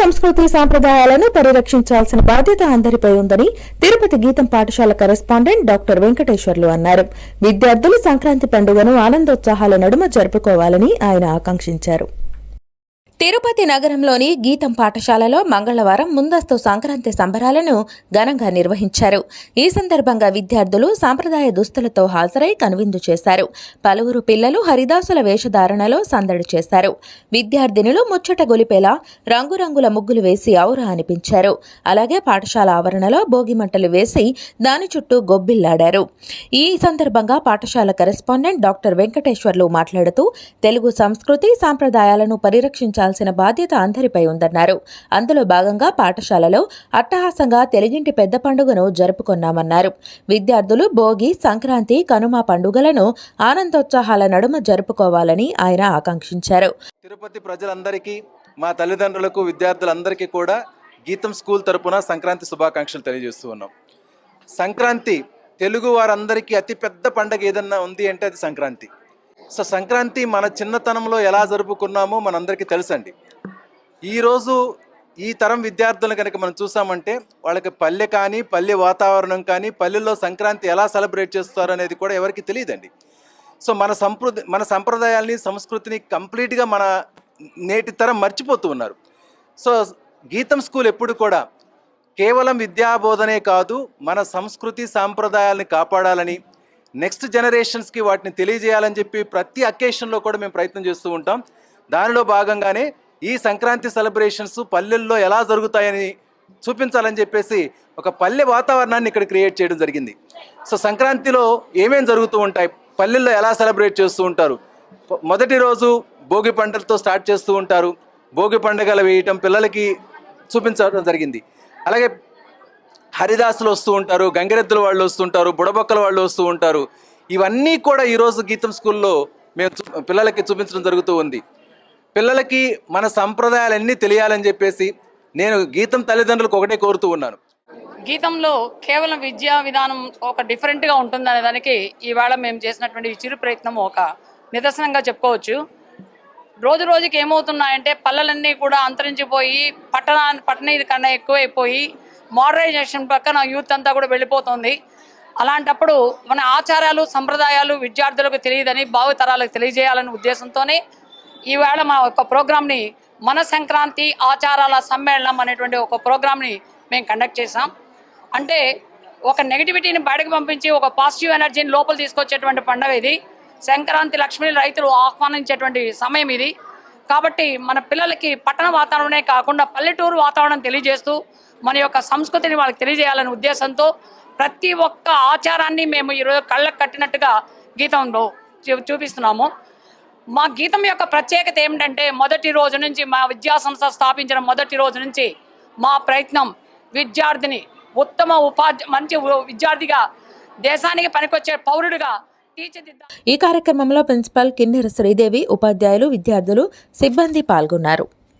సంస్కృతి సాంప్రదాయాలను పరిరక్షించాల్సిన బాధ్యత అందరిపై ఉందని తిరుపతి గీతం పాఠశాల కరెస్పాండెంట్ డాక్టర్ వెంకటేశ్వర్లు అన్నారు. విద్యార్థులు సంక్రాంతి పండుగను ఆనందోత్సాహాల నడుమ జరుపుకోవాలని ఆయన ఆకాంక్షించారు. తిరుపతి నగరంలోని గీతం పాఠశాలలో మంగళవారం ముందస్తు సంక్రాంతి సంబరాలను ఘనంగా నిర్వహించారు. ఈ సందర్భంగా విద్యార్థులు సాంప్రదాయ దుస్తులతో హాజరై కనువిందు చేశారు. పలువురు పిల్లలు హరిదాసుల వేషధారణలో సందడి చేశారు. విద్యార్థినులు ముచ్చట గొలిపేలా రంగురంగుల ముగ్గులు వేసి ఔరా అనిపించారు. అలాగే పాఠశాల ఆవరణలో భోగిమంటలు వేసి దాని చుట్టూ గొబ్బిల్లాడారు. ఈ సందర్భంగా పాఠశాల కరెస్పాండెంట్ డాక్టర్ వెంకటేశ్వర్లు మాట్లాడుతూ తెలుగు సంస్కృతి సాంప్రదాయాలను చేయాల్సిన బాధ్యత అందరిపై ఉందన్నారు. అందులో భాగంగా పాఠశాలలో అట్టహాసంగా తెలుగింటి పెద్ద పండుగను జరుపుకున్నామన్నారు. విద్యార్థులు భోగి సంక్రాంతి కనుమ పండుగలను ఆనందోత్సాహాల నడుమ జరుపుకోవాలని ఆయన ఆకాంక్షించారు. తిరుపతి ప్రజలందరికీ మా తల్లిదండ్రులకు విద్యార్థులందరికీ కూడా గీతం స్కూల్ తరపున సంక్రాంతి శుభాకాంక్షలు తెలియజేస్తూ ఉన్నాం. సంక్రాంతి తెలుగు వారందరికీ అతిపెద్ద పండగ ఏదన్నా ఉంది అంటే అది సంక్రాంతి. సో సంక్రాంతి మన చిన్నతనంలో ఎలా జరుపుకున్నామో మనందరికీ తెలుసండి. ఈరోజు ఈ తరం విద్యార్థులను కనుక మనం చూసామంటే వాళ్ళకి పల్లె కానీ పల్లె వాతావరణం కానీ పల్లెల్లో సంక్రాంతి ఎలా సెలబ్రేట్ చేస్తారు అనేది కూడా ఎవరికి తెలియదండి. సో మన సంప్రద మన సంప్రదాయాల్ని సంస్కృతిని కంప్లీట్గా మన నేటి తరం మర్చిపోతూ ఉన్నారు. సో గీతం స్కూల్ ఎప్పుడు కూడా కేవలం విద్యాబోధనే కాదు మన సంస్కృతి సాంప్రదాయాలని కాపాడాలని నెక్స్ట్ జనరేషన్స్కి వాటిని తెలియజేయాలని చెప్పి ప్రతి అకేషన్లో కూడా మేము ప్రయత్నం చేస్తూ ఉంటాం. దానిలో భాగంగానే ఈ సంక్రాంతి సెలబ్రేషన్స్ పల్లెల్లో ఎలా జరుగుతాయని చూపించాలని చెప్పేసి ఒక పల్లె వాతావరణాన్ని ఇక్కడ క్రియేట్ చేయడం జరిగింది. సో సంక్రాంతిలో ఏమేమి జరుగుతూ ఉంటాయి? పల్లెల్లో ఎలా సెలబ్రేట్ చేస్తూ ఉంటారు? మొదటి రోజు భోగి పంటలతో స్టార్ట్ చేస్తూ ఉంటారు. భోగి పండుగలు వేయటం పిల్లలకి చూపించడం జరిగింది. అలాగే హరిదాసులు వస్తూ ఉంటారు గంగిరెద్దుల వాళ్ళు వస్తుంటారు బుడబొక్కల వాళ్ళు వస్తూ ఉంటారు. ఇవన్నీ కూడా ఈరోజు గీతం స్కూల్లో మేము చూ- పిల్లలకి చూపించడం జరుగుతూ ఉంది. పిల్లలకి మన సంప్రదాయాలన్నీ తెలియాలని చెప్పేసి నేను గీతం తల్లిదండ్రులకు ఒకటే కోరుతూ ఉన్నాను. గీతంలో కేవలం విద్యా విధానం ఒక డిఫరెంట్గా ఉంటుందనే దానికి ఈవేళ మేము చేసినటువంటి చిరు ప్రయత్నం ఒక నిదర్శనంగా చెప్పుకోవచ్చు. రోజు రోజుకి ఏమవుతున్నాయంటే పల్లెలన్నీ కూడా అంతరించిపోయి పట్టణ పట్టణ కన్నా ఎక్కువైపోయి మోడరైజేషన్ పక్కన యూత్ అంతా కూడా వెళ్ళిపోతుంది. అలాంటప్పుడు మన ఆచారాలు సంప్రదాయాలు విద్యార్థులకు తెలియదని భావితరాలకు తెలియజేయాలనే ఉద్దేశంతోనే ఈవేళ మా యొక్క ప్రోగ్రామ్ని మన సంక్రాంతి ఆచారాల సమ్మేళనం అనేటువంటి ఒక ప్రోగ్రామ్ని మేము కండక్ట్ చేసాం అంటే ఒక నెగిటివిటీని బయటకు పంపించి ఒక పాజిటివ్ ఎనర్జీని లోపల తీసుకొచ్చేటువంటి పండుగ ఇది. సంక్రాంతి లక్ష్మి రైతులు ఆహ్వానించేటువంటి సమయం ఇది. కాబట్టి మన పిల్లలకి పట్టణ వాతావరణమే కాకుండా పల్లెటూరు వాతావరణం తెలియజేస్తూ మన యొక్క సంస్కృతిని వాళ్ళకి తెలియజేయాలనే ఉద్దేశంతో ప్రతి ఒక్క ఆచారాన్ని మేము ఈరోజు కళ్ళకు కట్టినట్టుగా గీతంలో చూ- చూపిస్తున్నాము. మా గీతం యొక్క ప్రత్యేకత ఏమిటంటే మొదటి రోజు నుంచి మా విద్యా సంస్థ స్థాపించిన మొదటి రోజు నుంచి మా ప్రయత్నం విద్యార్థిని ఉత్తమ ఉపాధి మంచి విద్యార్థిగా దేశానికి పనికొచ్చే పౌరుడిగా ఈ కార్యక్రమంలో ప్రిన్సిపల్ కిన్నెర శ్రీదేవి ఉపాధ్యాయులు విద్యార్థులు సిబ్బంది పాల్గొన్నారు.